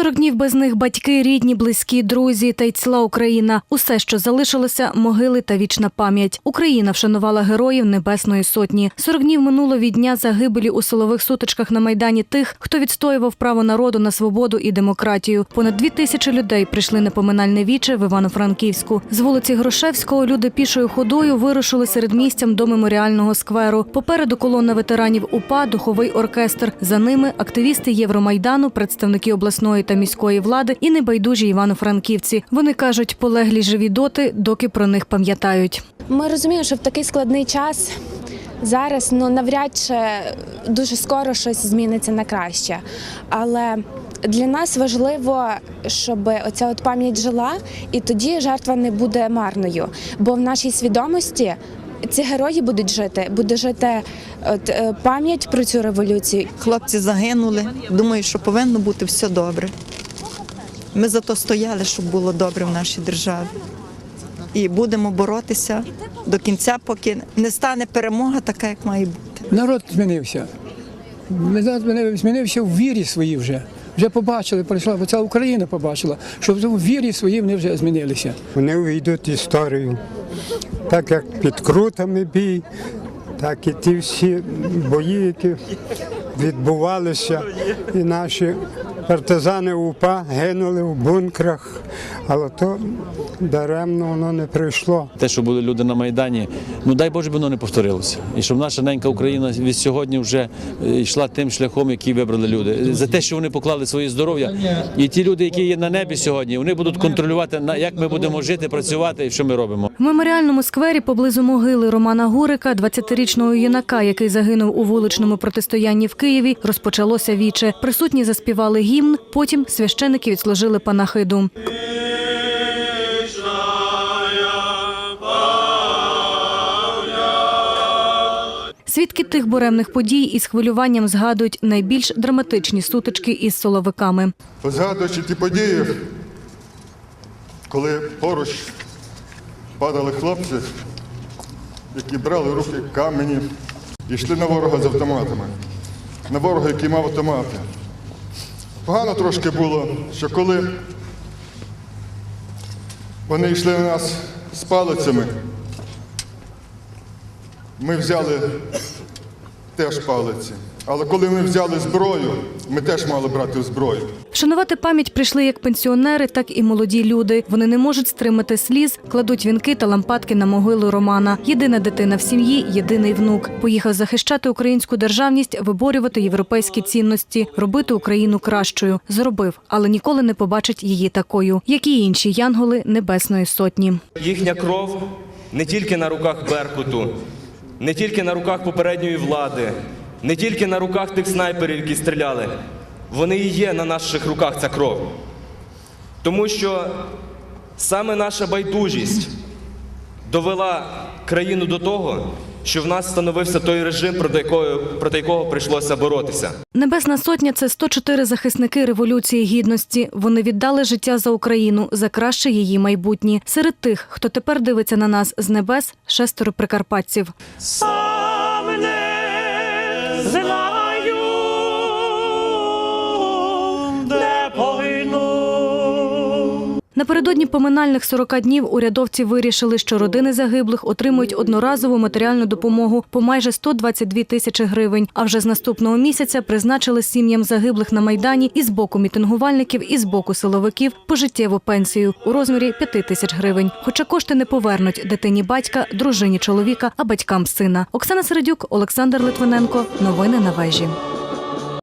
40 днів без них батьки, рідні, близькі, друзі та й ціла Україна. Усе, що залишилося, могили та вічна пам'ять. Україна вшанувала героїв Небесної Сотні. 40 днів минуло від дня загибелі у силових сутичках на майдані тих, хто відстоював право народу на свободу і демократію. Понад дві тисячі людей прийшли на поминальне віче в Івано-Франківську. З вулиці Грушевського люди пішою ходою вирушили серед містям до меморіального скверу. Попереду колона ветеранів УПА, духовий оркестр. За ними активісти Євромайдану, представники обласної та міської влади і небайдужі івано-франківці. Вони кажуть, полеглі живі доти, доки про них пам'ятають. Ми розуміємо, що в такий складний час зараз ну навряд чи дуже скоро щось зміниться на краще. Але для нас важливо, щоб оця от пам'ять жила, і тоді жертва не буде марною. Бо в нашій свідомості ці герої будуть жити, буде жити от, е, пам'ять про цю революцію. Хлопці загинули. Думаю, що повинно бути все добре. Ми за то стояли, щоб було добре в нашій державі. І будемо боротися до кінця, поки не стане перемога така, як має бути. Народ змінився. Народ змінив- змінився в вірі своїй вже. Вже побачили, прийшла, бо ця Україна побачила, що в вірі своїй вони вже змінилися. Вони увійдуть в історію. Так як під крутами бій, так і ті всі бої, які відбувалися, і наші партизани УПА гинули в бункерах, але то даремно воно не прийшло. Те, що були люди на Майдані, ну дай Боже, воно не повторилося. І щоб наша ненька Україна від сьогодні вже е, йшла тим шляхом, який вибрали люди. За те, що вони поклали своє здоров'я. І ті люди, які є на небі сьогодні, вони будуть контролювати, на- як ми будемо жити, працювати і що ми робимо. В меморіальному сквері поблизу могили Романа Гурика, 20-річного юнака, який загинув у вуличному протистоянні в Києві, розпочалося віче. Присутні заспівали гімн, потім священики відслужили панахиду. Свідки тих буремних подій із хвилюванням згадують найбільш драматичні сутички із соловиками. Згадуючи ті події, коли поруч падали хлопці, які брали руки камені і йшли на ворога з автоматами, на ворога, який мав автомати. Погано трошки було, що коли вони йшли на нас з палицями, ми взяли теж палиці. Але коли ми взяли зброю, ми теж мали брати зброю. Вшанувати пам'ять прийшли як пенсіонери, так і молоді люди. Вони не можуть стримати сліз, кладуть вінки та лампадки на могилу Романа. Єдина дитина в сім'ї, єдиний внук. Поїхав захищати українську державність, виборювати європейські цінності, робити Україну кращою. Зробив, але ніколи не побачить її такою, як і інші янголи Небесної Сотні. Їхня кров не тільки на руках Беркуту, не тільки на руках попередньої влади, не тільки на руках тих снайперів, які стріляли. Вони і є на наших руках ця кров. Тому що саме наша байдужість довела країну до того, що в нас встановився той режим, проти якого, проти якого прийшлося боротися. Небесна сотня це 104 захисники революції гідності. Вони віддали життя за Україну, за краще її майбутнє. Серед тих, хто тепер дивиться на нас з небес, шестеро прикарпатців. Zéro Напередодні поминальних 40 днів урядовці вирішили, що родини загиблих отримують одноразову матеріальну допомогу по майже 122 тисячі гривень. А вже з наступного місяця призначили сім'ям загиблих на майдані і з боку мітингувальників, і з боку силовиків пожиттєву пенсію у розмірі 5 тисяч гривень. Хоча кошти не повернуть дитині батька, дружині чоловіка, а батькам сина. Оксана Середюк, Олександр Литвиненко. Новини на вежі.